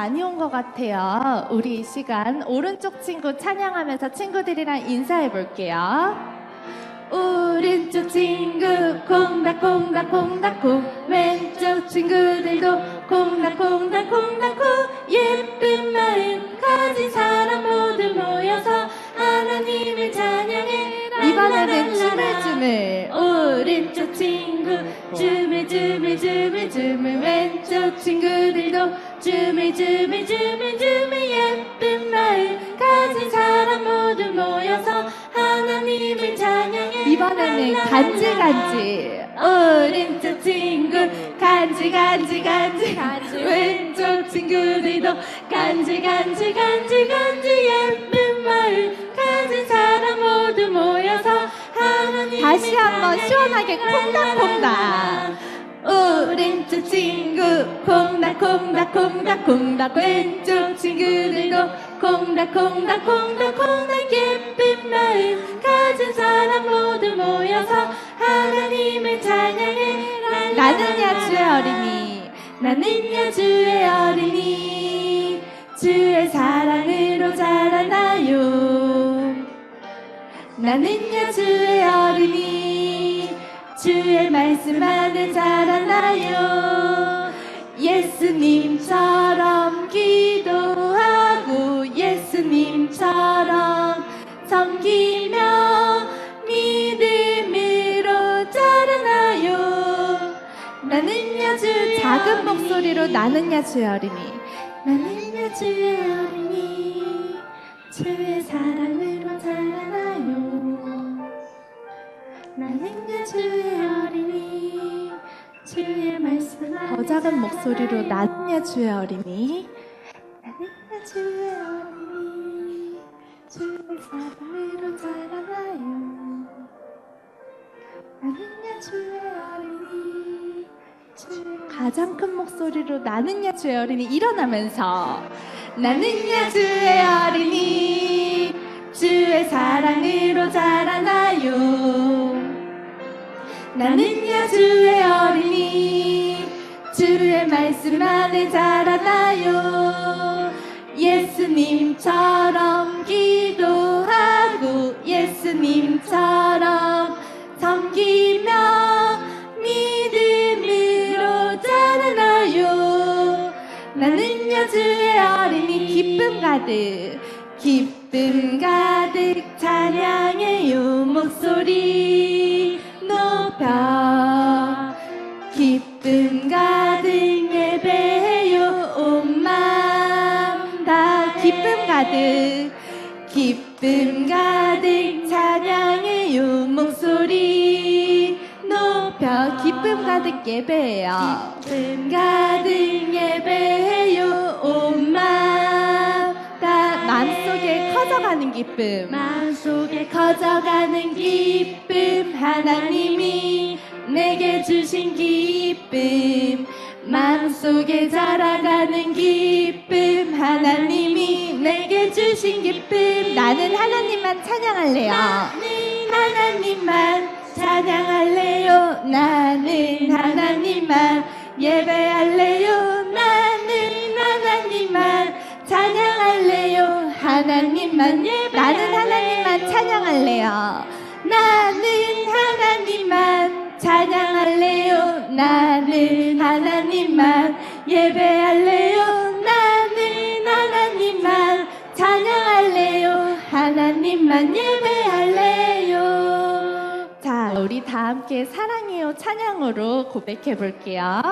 참 많이 온 것 같아요. 우리 이 시간 오른쪽 친구 찬양하면서 친구들이랑 인사해 볼게요. 오른쪽 친구 콩닥콩닥 콩닥콩 왼쪽 친구들도 콩닥콩닥 콩닥콩 예쁜 마음 가진 사람 모두 모여서 하나님을 찬양해 이번에는 춤을 춤을 콩닥 콩닥 왼쪽 친구들도 콩닥 콩닥 콩닥 콩닥 예쁜 마음 가진 사람 모두 모여서 하나님을 찬양해 나는 야 주의 어린이. 나는 야 주의 어린이. 주의 사랑으로 자라나요. 나는 야 주의 어린이. 주의 말씀 안에 자라나요 예수님처럼 기도하고 예수님처럼 섬기며 믿음으로 자라나요. 나는 야 주 작은 목소리로 나는 야 주의 어린이. 나는 야 주의 어린이. 주의 사랑으로 자라나요. 나는 야 주의 어린이 주의 말씀 더 작은 목소리로 나는야 주의 어린이. 나는야 주의 어린이 주의 사랑으로 자라나요. 나는야 주의 어린이 주의 가장 큰 목소리로 나는야 주의 어린이 일어나면서 나는야 주의 어린이 주의 사랑으로 자라나요 나는야 주의 어린이 주의 말씀 안에 자라나요. 예수님처럼 기도하고 예수님처럼 섬기며 믿음으로 자라나요. 나는야 주의 어린이 기쁨 가득 기쁨 가득 가득 예배해요. 기쁨 가득 예배해요 온 마음 다 마음속에 커져가는 기쁨. 마음속에 커져가는 기쁨. 하나님이 내게 주신 기쁨. 마음속에 자라가는 기쁨. 하나님이 내게 주신 기쁨. 나는 하나님만 찬양할래요. 하나님만 찬양할래요? 나는 하나님만 예배할래요? 나는 하나님만 찬양할래요? 하나님만 예배 나는 하나님만 찬양할래요. 나는 하나님만 찬양할래요? 나는 하나님만 예배할래요? 나는 하나님만 찬양할래요? 하나님만 예배할래요? 자 다 함께 사랑해요 찬양으로 고백해 볼게요.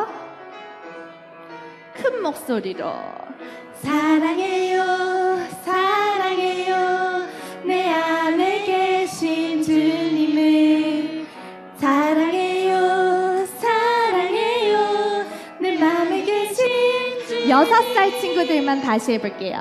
큰 목소리로. 사랑해요 사랑해요. 내 안에 계신 주님을 사랑해요 사랑해요. 내 맘에 계신 주 여섯 살 친구들만 다시 해볼게요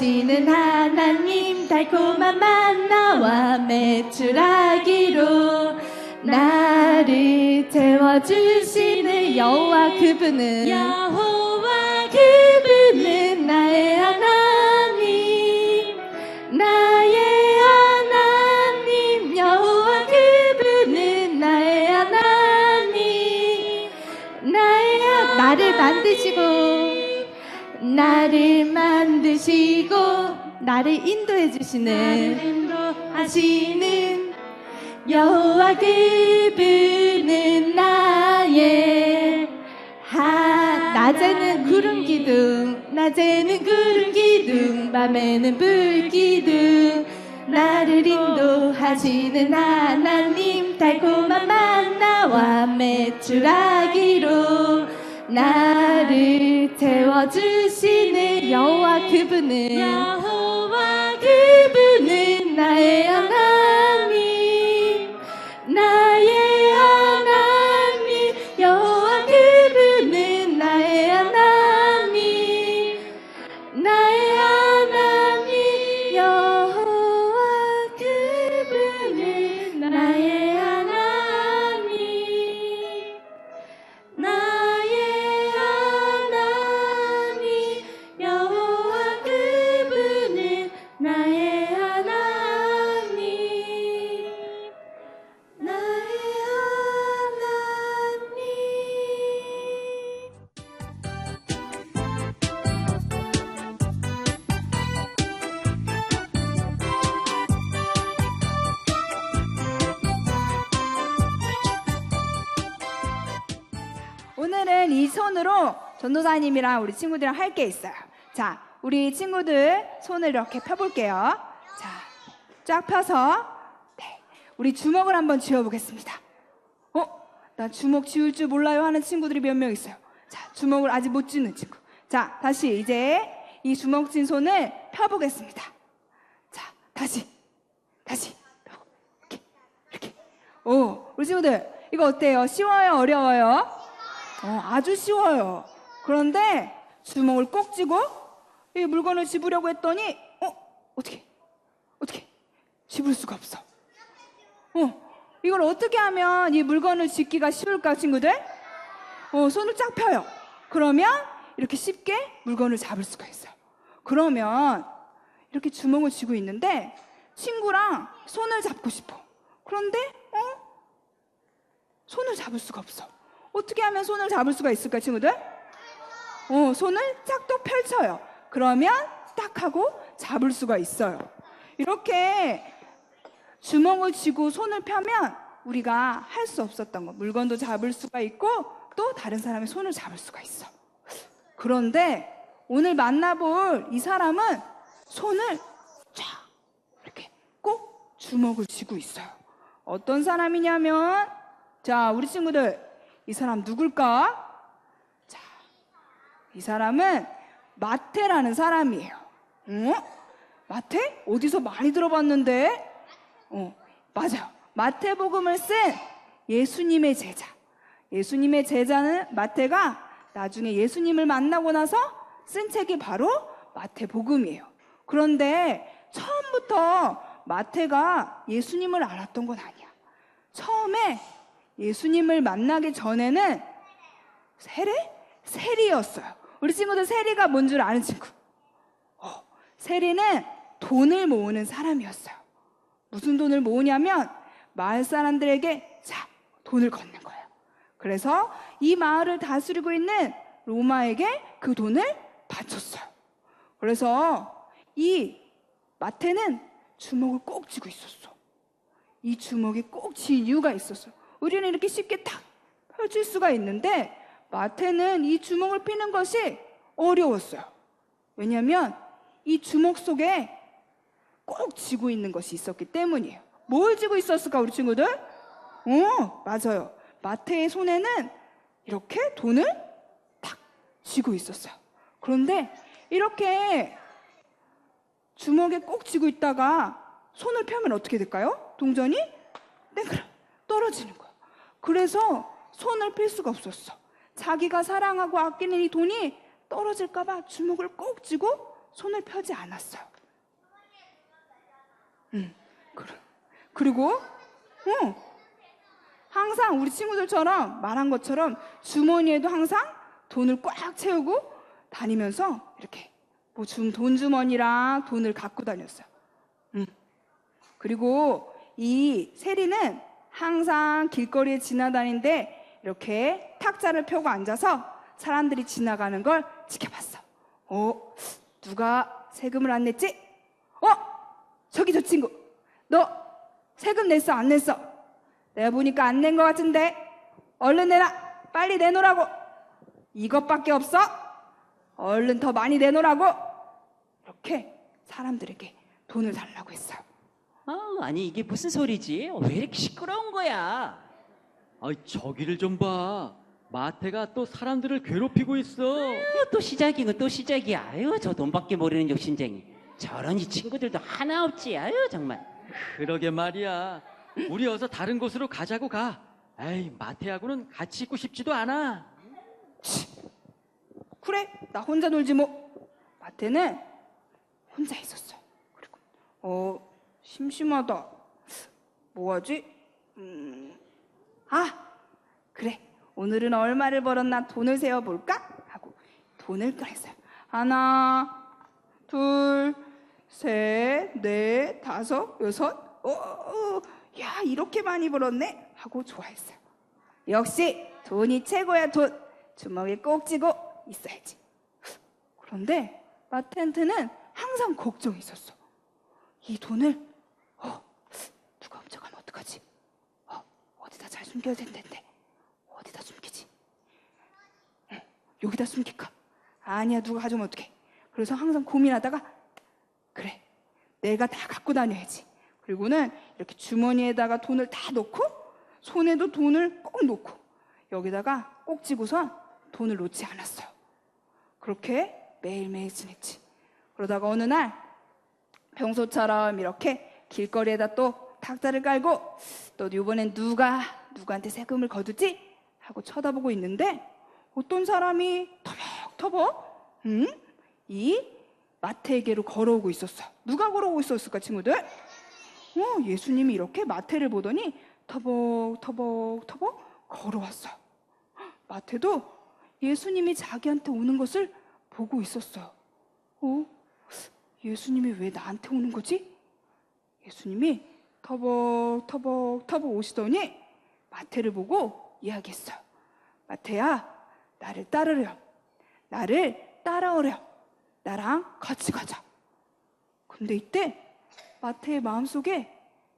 인도하시는 하나님 달콤한 만나와 매출하기로 나를 채워주시는 여호와 그분은 여호와 그분은 나의 하나님 나의 하나님. 여호와 그분은 나의 하나님 나의 하- 나를 만드시고 나를 만드시고 나를 인도해 주시는 인도하시는 여호와 그분은 나의 하 낮에는 구름 기둥 낮에는 구름 기둥 밤에는 불 기둥. 나를 인도하시는 하나님 달콤한 만나와 매출하기로 나를 채워주시는 여호와 그분은 여호와 그분은 나의 하나 손으로 전도사님이랑 우리 친구들이랑 할 게 있어요. 자, 우리 친구들 손을 이렇게 펴볼게요. 자, 쫙 펴서, 네, 우리 주먹을 한번 쥐어보겠습니다. 어? 나 주먹 쥐을 줄 몰라요 하는 친구들이 몇 명 있어요. 자, 주먹을 아직 못 쥐는 친구. 자, 다시 이제 이 주먹 쥔 손을 펴보겠습니다. 자, 다시, 다시, 이렇게, 이렇게. 오, 우리 친구들, 이거 어때요? 쉬워요? 어려워요? 어, 아주 쉬워요. 그런데 주먹을 꼭 쥐고 이 물건을 집으려고 했더니 어 어떻게 어떻게 집을 수가 없어. 어 이걸 어떻게 하면 이 물건을 집기가 쉬울까 친구들? 어 손을 쫙 펴요. 그러면 이렇게 쉽게 물건을 잡을 수가 있어요. 그러면 이렇게 주먹을 쥐고 있는데 친구랑 손을 잡고 싶어. 그런데 어 손을 잡을 수가 없어. 어떻게 하면 손을 잡을 수가 있을까, 친구들? 어, 손을 쫙또 펼쳐요. 그러면 딱 하고 잡을 수가 있어요. 이렇게 주먹을 쥐고 손을 펴면 우리가 할 수 없었던 거. 물건도 잡을 수가 있고 또 다른 사람의 손을 잡을 수가 있어. 그런데 오늘 만나볼 이 사람은 손을 쫙 이렇게 꼭 주먹을 쥐고 있어요. 어떤 사람이냐면 자, 우리 친구들 이 사람 누굴까? 자, 이 사람은 마태라는 사람이에요. 어? 마태? 어디서 많이 들어봤는데? 어, 맞아요. 마태복음을 쓴 예수님의 제자. 예수님의 제자는 마태가 나중에 예수님을 만나고 나서 쓴 책이 바로 마태복음이에요. 그런데 처음부터 마태가 예수님을 알았던 건 아니야. 처음에 예수님을 만나기 전에는 세례? 세리였어요. 우리 친구들 세리가 뭔 줄 아는 친구? 어, 세리는 돈을 모으는 사람이었어요. 무슨 돈을 모으냐면 마을 사람들에게 자 돈을 걷는 거예요. 그래서 이 마을을 다스리고 있는 로마에게 그 돈을 바쳤어요. 그래서 이 마태는 주먹을 꼭 쥐고 있었어. 이 주먹이 꼭 쥐인 이유가 있었어. 우리는 이렇게 쉽게 탁 펼칠 수가 있는데 마태는 이 주먹을 피는 것이 어려웠어요. 왜냐하면 이 주먹 속에 꼭 쥐고 있는 것이 있었기 때문이에요. 뭘 쥐고 있었을까, 우리 친구들? 어, 맞아요. 마태의 손에는 이렇게 돈을 탁 쥐고 있었어요. 그런데 이렇게 주먹에 꼭 쥐고 있다가 손을 펴면 어떻게 될까요? 동전이 땡그라 떨어지는 거야. 그래서 손을 필 수가 없었어. 자기가 사랑하고 아끼는 이 돈이 떨어질까봐 주먹을 꼭 쥐고 손을 펴지 않았어요. 음, 그래. 그리고, 응, 항상 우리 친구들처럼 말한 것처럼 주머니에도 항상 돈을 꽉 채우고 다니면서 이렇게 뭐 준 돈 주머니랑 돈을 갖고 다녔어요. 음. 그리고 이 세리는 항상 길거리에 지나다니는데 이렇게 탁자를 펴고 앉아서 사람들이 지나가는 걸 지켜봤어. 어, 누가 세금을 안 냈지? 어, 저기 저 친구, 너 세금 냈어 안 냈어? 내가 보니까 안 낸 것 같은데 얼른 내놔, 빨리 내놓으라고. 이것밖에 없어? 얼른 더 많이 내놓으라고. 이렇게 사람들에게 돈을 달라고 했어요. 아, 아니 이게 무슨 소리지? 왜 이렇게 시끄러운 거야? 아, 저기를 좀 봐. 마태가 또 사람들을 괴롭히고 있어. 아, 또 시작이고 또 시작이야. 아유, 저 돈밖에 모르는 욕심쟁이. 저런 이 친구들도 하나 없지. 아유, 정말. 그러게 말이야. 우리 어서 다른 곳으로 가자고 가. 에이, 마태하고는 같이 있고 싶지도 않아. 그래, 나 혼자 놀지 뭐. 마태는 혼자 있었어요. 그리고 어 심심하다. 뭐하지? 음, 아 그래. 오늘은 얼마를 벌었나 돈을 세어 볼까? 하고 돈을 꺼냈어요. 하나, 둘, 셋, 넷, 다섯, 여섯. 어, 어, 야 이렇게 많이 벌었네. 하고 좋아했어요. 역시 돈이 최고야 돈. 주먹에 꼭 쥐고 있어야지. 그런데 마텐트는 항상 걱정이 있었어. 이 돈을 어, 누가 훔쳐가면 어떡하지? 어, 어디다 잘 숨겨야 된다는데 어디다 숨기지? 응, 여기다 숨길까? 아니야 누가 가져오면 어떡해? 그래서 항상 고민하다가 그래 내가 다 갖고 다녀야지. 그리고는 이렇게 주머니에다가 돈을 다 넣고 손에도 돈을 꼭 놓고 여기다가 꼭 쥐고선 돈을 놓지 않았어요. 그렇게 매일매일 지냈지. 그러다가 어느 날 평소처럼 이렇게 길거리에다 또 탁자를 깔고 또 이번엔 누가 누구한테 세금을 거두지 하고 쳐다보고 있는데 어떤 사람이 터벅터벅 음? 이 마태에게로 걸어오고 있었어. 누가 걸어오고 있었을까 친구들? 어, 예수님이 이렇게 마태를 보더니 터벅터벅터벅 걸어왔어요. 마태도 예수님이 자기한테 오는 것을 보고 있었어요. 어? 예수님이 왜 나한테 오는 거지? 예수님이 터벅터벅터벅 오시더니 마태를 보고 이야기했어요. 마태야, 나를 따르렴. 나를 따라오렴. 나랑 같이 가자. 근데 이때 마태의 마음속에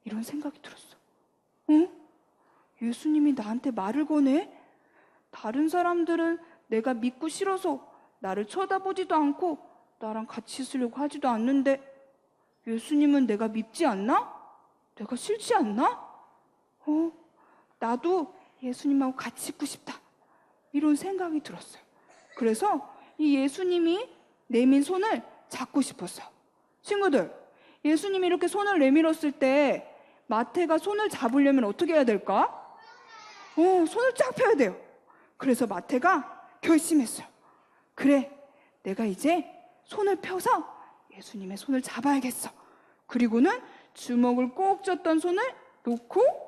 이런 생각이 들었어. 어? 예수님이 나한테 말을 거네? 다른 사람들은 내가 믿고 싫어서 나를 쳐다보지도 않고 나랑 같이 있으려고 하지도 않는데 예수님은 내가 밉지 않나? 내가 싫지 않나? 어, 나도 예수님하고 같이 있고 싶다. 이런 생각이 들었어요. 그래서 이 예수님이 내민 손을 잡고 싶었어요. 친구들, 예수님이 이렇게 손을 내밀었을 때 마태가 손을 잡으려면 어떻게 해야 될까? 어, 손을 쫙 펴야 돼요. 그래서 마태가 결심했어요. 그래, 내가 이제 손을 펴서 예수님의 손을 잡아야겠어. 그리고는 주먹을 꼭 쥐었던 손을 놓고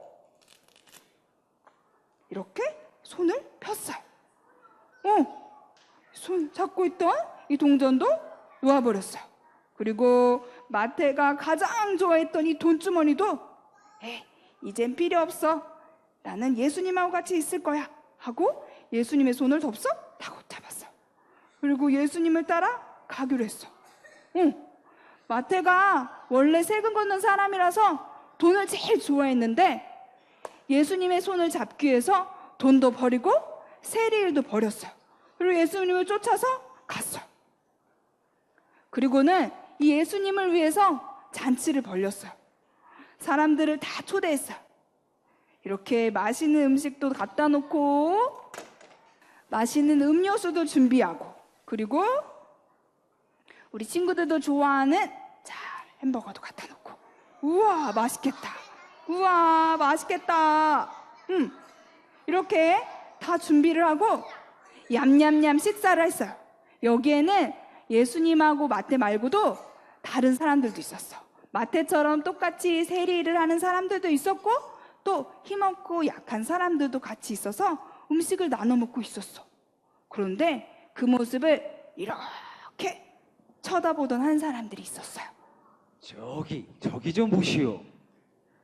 이렇게 손을 폈어요. 어, 손 잡고 있던 이 동전도 놓아버렸어요. 그리고 마태가 가장 좋아했던 이 돈주머니도 에이, 이젠 필요 없어. 나는 예수님하고 같이 있을 거야. 하고 예수님의 손을 덥석 타고 잡았어. 그리고 예수님을 따라 가기로 했어. 응. 마태가 원래 세금 걷는 사람이라서 돈을 제일 좋아했는데 예수님의 손을 잡기 위해서 돈도 버리고 세리일도 버렸어요. 그리고 예수님을 쫓아서 갔어요. 그리고는 이 예수님을 위해서 잔치를 벌렸어요. 사람들을 다 초대했어요. 이렇게 맛있는 음식도 갖다 놓고 맛있는 음료수도 준비하고 그리고 우리 친구들도 좋아하는 자 햄버거도 갖다 놓고 우와 맛있겠다 우와 맛있겠다 음 이렇게 다 준비를 하고 얌얌얌 식사를 했어요 여기에는 예수님하고 마태 말고도 다른 사람들도 있었어 마태처럼 똑같이 세리를 하는 사람들도 있었고 또 힘없고 약한 사람들도 같이 있어서 음식을 나눠 먹고 있었어 그런데 그 모습을 이렇게 쳐다보던 한 사람들이 있었어요. 저기 저기 좀 보시오.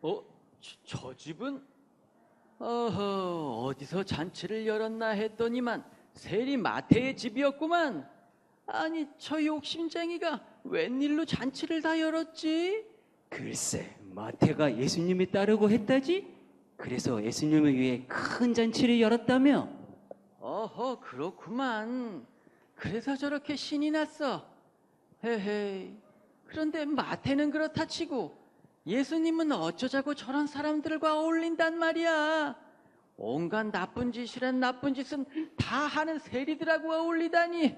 어? 저, 저 집은? 어허, 어디서 잔치를 열었나 했더니만 세리 마태의 집이었구만. 아니, 저 욕심쟁이가 웬일로 잔치를 다 열었지? 글쎄 마태가 예수님을 따르고 했다지. 그래서 예수님을 위해 큰 잔치를 열었다며. 어허, 그렇구만. 그래서 저렇게 신이 났어. 헤헤. 그런데 마태는 그렇다 치고 예수님은 어쩌자고 저런 사람들과 어울린단 말이야. 온갖 나쁜 짓이란 나쁜 짓은 다 하는 세리들하고 어울리다니.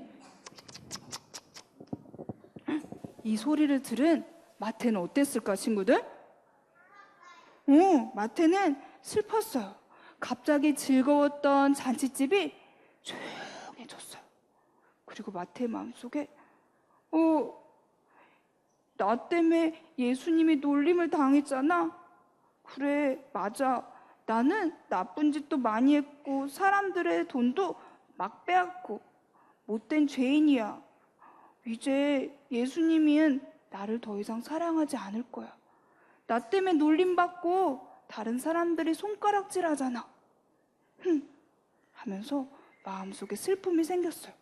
이 소리를 들은 마태는 어땠을까, 친구들? 오, 마태는 슬펐어요. 갑자기 즐거웠던 잔치집이 조용해졌어요. 그리고 마태의 마음속에, 어, 나 때문에 예수님이 놀림을 당했잖아. 그래, 맞아. 나는 나쁜 짓도 많이 했고, 사람들의 돈도 막 빼앗고, 못된 죄인이야. 이제 예수님은 나를 더 이상 사랑하지 않을 거야. 나 때문에 놀림받고 다른 사람들이 손가락질 하잖아. 흠, 하면서 마음속에 슬픔이 생겼어요.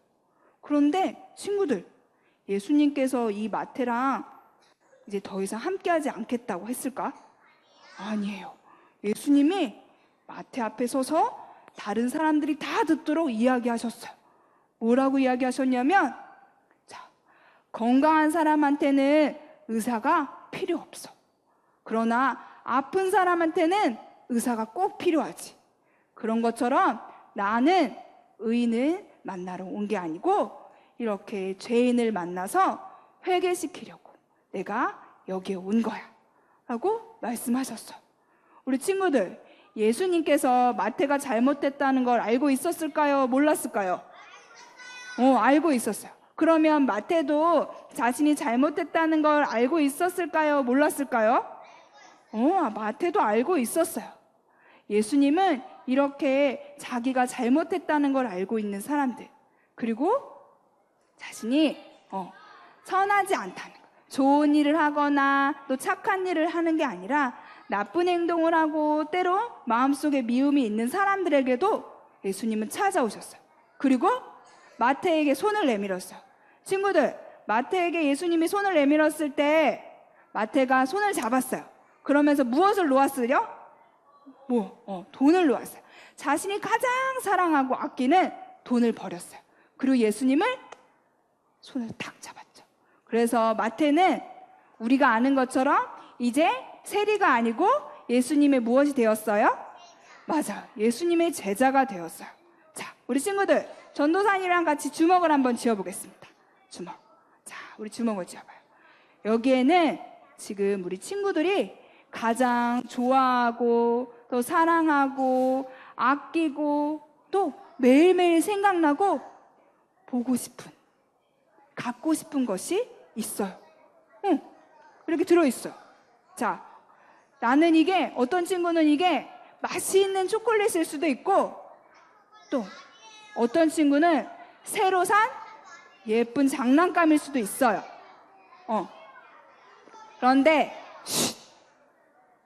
그런데 친구들, 예수님께서 이 마태랑 이제 더 이상 함께하지 않겠다고 했을까? 아니에요. 예수님이 마태 앞에 서서 다른 사람들이 다 듣도록 이야기하셨어요. 뭐라고 이야기하셨냐면, 자, 건강한 사람한테는 의사가 필요 없어. 그러나 아픈 사람한테는 의사가 꼭 필요하지. 그런 것처럼 나는 의인을 만나러 온 게 아니고 이렇게 죄인을 만나서 회개시키려고 내가 여기에 온 거야. 라고 말씀하셨어요. 우리 친구들, 예수님께서 마태가 잘못됐다는 걸 알고 있었을까요? 몰랐을까요? 어, 알고 있었어요. 그러면 마태도 자신이 잘못됐다는 걸 알고 있었을까요? 몰랐을까요? 어, 마태도 알고 있었어요. 예수님은 이렇게 자기가 잘못했다는 걸 알고 있는 사람들, 그리고 자신이 어, 선하지 않다는 거. 좋은 일을 하거나 또 착한 일을 하는 게 아니라 나쁜 행동을 하고 때로 마음속에 미움이 있는 사람들에게도 예수님은 찾아오셨어요. 그리고 마태에게 손을 내밀었어요. 친구들, 마태에게 예수님이 손을 내밀었을 때 마태가 손을 잡았어요. 그러면서 무엇을 놓았으려? 뭐, 어, 돈을 놓았어요. 자신이 가장 사랑하고 아끼는 돈을 버렸어요. 그리고 예수님을 손을 탁 잡았죠. 그래서 마태는 우리가 아는 것처럼 이제 세리가 아니고 예수님의 무엇이 되었어요? 맞아. 예수님의 제자가 되었어요. 자, 우리 친구들, 전도사님이랑 같이 주먹을 한번 지어보겠습니다. 주먹. 자, 우리 주먹을 지어봐요. 여기에는 지금 우리 친구들이 가장 좋아하고 또 사랑하고 아끼고 또 매일매일 생각나고 보고 싶은 갖고 싶은 것이 있어요. 응, 이렇게 들어있어요. 자, 나는 이게 어떤 친구는 이게 맛이 있는 초콜릿일 수도 있고 또 어떤 친구는 새로 산 예쁜 장난감일 수도 있어요. 어. 그런데 쉿!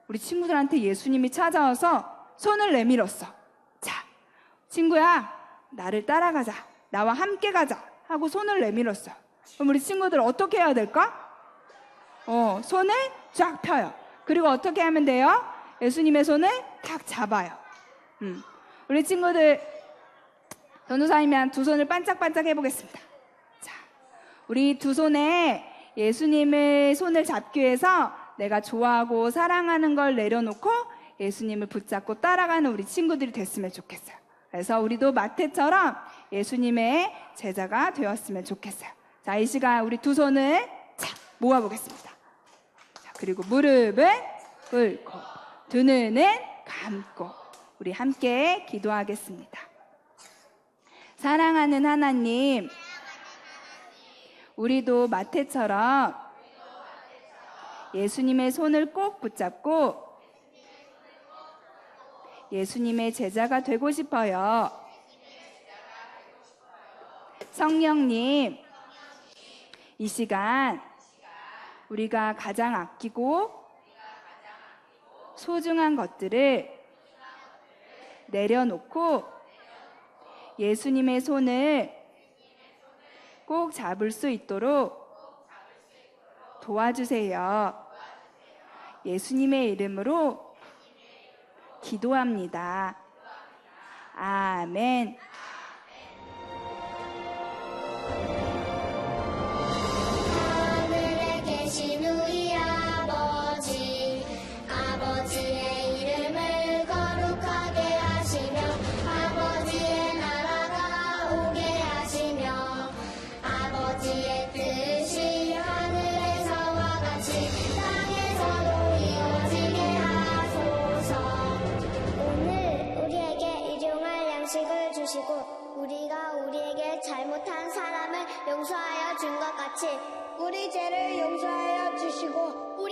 우리 친구들한테 예수님이 찾아와서 손을 내밀었어. 자, 친구야, 나를 따라가자. 나와 함께 가자. 하고 손을 내밀었어. 그럼 우리 친구들 어떻게 해야 될까? 어, 손을 쫙 펴요. 그리고 어떻게 하면 돼요? 예수님의 손을 탁 잡아요. 음. 우리 친구들 전도사님이 한두 손을 반짝반짝 해보겠습니다. 자, 우리 두 손에 예수님의 손을 잡기 위해서 내가 좋아하고 사랑하는 걸 내려놓고 예수님을 붙잡고 따라가는 우리 친구들이 됐으면 좋겠어요. 그래서 우리도 마태처럼 예수님의 제자가 되었으면 좋겠어요. 자, 이 시간 우리 두 손을 착 모아보겠습니다. 자, 그리고 무릎을 꿇고 두 눈은 감고 우리 함께 기도하겠습니다. 사랑하는 하나님, 우리도 마태처럼 예수님의 손을 꼭 붙잡고 예수님의 제자가 되고 싶어요. 성령님, 이 시간 우리가 가장 아끼고 소중한 것들을 내려놓고 예수님의 손을 꼭 잡을 수 있도록 도와주세요. 예수님의 이름으로 기도합니다. 아멘. 준 것 같이 우리 죄를 용서하여 주시고 우리